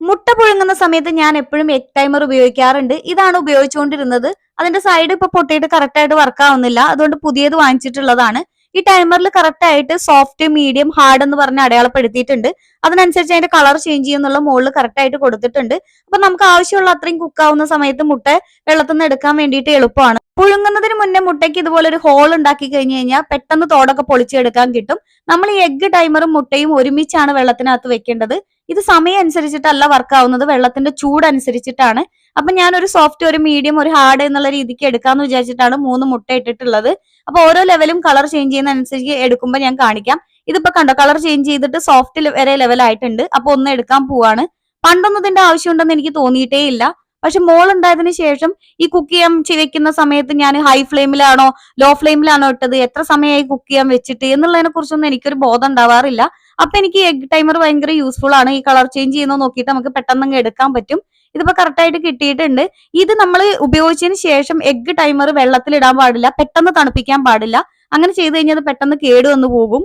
മുട്ട പുഴുങ്ങുന്ന സമയത്ത് ഞാൻ എപ്പോഴും എഗ് ടൈമർ ഉപയോഗിക്കാറുണ്ട്. ഇതാണ് ഉപയോഗിച്ചുകൊണ്ടിരുന്നത്. അതിന്റെ സൈഡ് ഇപ്പൊ പൊട്ടിയിട്ട് കറക്റ്റ് ആയിട്ട് വർക്ക് ആവുന്നില്ല. അതുകൊണ്ട് പുതിയത് വാങ്ങിച്ചിട്ടുള്ളതാണ്. ഈ ടൈമറിൽ കറക്റ്റ് ആയിട്ട് സോഫ്റ്റ് മീഡിയം ഹാർഡ് എന്ന് പറഞ്ഞ് അടയാളപ്പെടുത്തിയിട്ടുണ്ട്. അതിനനുസരിച്ച് അതിന്റെ കളർ ചേഞ്ച് ചെയ്യുന്നുള്ള മുകളിൽ കറക്റ്റ് ആയിട്ട് കൊടുത്തിട്ടുണ്ട്. അപ്പൊ നമുക്ക് ആവശ്യമുള്ള അത്രയും കുക്ക് ആവുന്ന സമയത്ത് മുട്ട വെള്ളത്തിൽ നിന്ന് എടുക്കാൻ വേണ്ടിയിട്ട് എളുപ്പമാണ്. പുഴുങ്ങുന്നതിന് മുന്നേ മുട്ടയ്ക്ക് ഇതുപോലെ ഒരു ഹോൾ ഉണ്ടാക്കി കഴിഞ്ഞു കഴിഞ്ഞാൽ പെട്ടെന്ന് തോടൊക്കെ പൊളിച്ചെടുക്കാൻ കിട്ടും. നമ്മൾ ഈ എഗ് ടൈമറും മുട്ടയും ഒരുമിച്ചാണ് വെള്ളത്തിനകത്ത് വെക്കേണ്ടത്. ഇത് സമയം അനുസരിച്ചിട്ടല്ല വർക്ക് ആവുന്നത് വെള്ളത്തിന്റെ ചൂട് അനുസരിച്ചിട്ടാണ് അപ്പൊ ഞാൻ ഒരു സോഫ്റ്റ് ഒരു മീഡിയം ഒരു ഹാർഡ് എന്നുള്ള രീതിക്ക് എടുക്കാന്ന് വിചാരിച്ചിട്ടാണ് മൂന്ന് മുട്ട ഇട്ടിട്ടുള്ളത്. അപ്പൊ ഓരോ ലെവലും കളർ ചേഞ്ച് ചെയ്യുന്ന അനുസരിച്ച് എടുക്കുമ്പോൾ ഞാൻ കാണിക്കാം. ഇതിപ്പോ കണ്ടോ കളർ ചേഞ്ച് ചെയ്തിട്ട് സോഫ്റ്റ് വരെ ലെവൽ ആയിട്ടുണ്ട് അപ്പൊ ഒന്ന് എടുക്കാൻ പോവാണ്. പണ്ടൊന്നും ഇതിന്റെ ആവശ്യമുണ്ടെന്ന് എനിക്ക് തോന്നിയിട്ടേ ഇല്ല. പക്ഷെ മോൾ ഉണ്ടായതിനു ശേഷം ഈ കുക്ക് ചെയ്യാൻ വെക്കുന്ന സമയത്ത് ഞാൻ ഹൈ ഫ്ലെയിമിലാണോ ലോ ഫ്ലെയിമിലാണോ ഇട്ടത്? എത്ര സമയമായി കുക്ക് ചെയ്യാൻ വെച്ചിട്ട്? എന്നുള്ളതിനെ കുറിച്ചൊന്നും എനിക്കൊരു ബോധം ഉണ്ടാവാറില്ല. അപ്പൊ എനിക്ക് എഗ് ടൈമർ ഭയങ്കര യൂസ്ഫുൾ ആണ്. ഈ കളർ ചേഞ്ച് ചെയ്യുന്നത് നോക്കിയിട്ട് നമുക്ക് പെട്ടെന്ന് എടുക്കാൻ പറ്റും. ഇതിപ്പോ കറക്റ്റ് ആയിട്ട് കിട്ടിയിട്ടുണ്ട്. ഇത് നമ്മൾ ഉപയോഗിച്ചതിന് ശേഷം എഗ് ടൈമർ വെള്ളത്തിൽ ഇടാൻ പാടില്ല. പെട്ടെന്ന് തണുപ്പിക്കാൻ പാടില്ല. അങ്ങനെ ചെയ്ത് കഴിഞ്ഞാൽ പെട്ടെന്ന് കേട് വന്നു പോകും.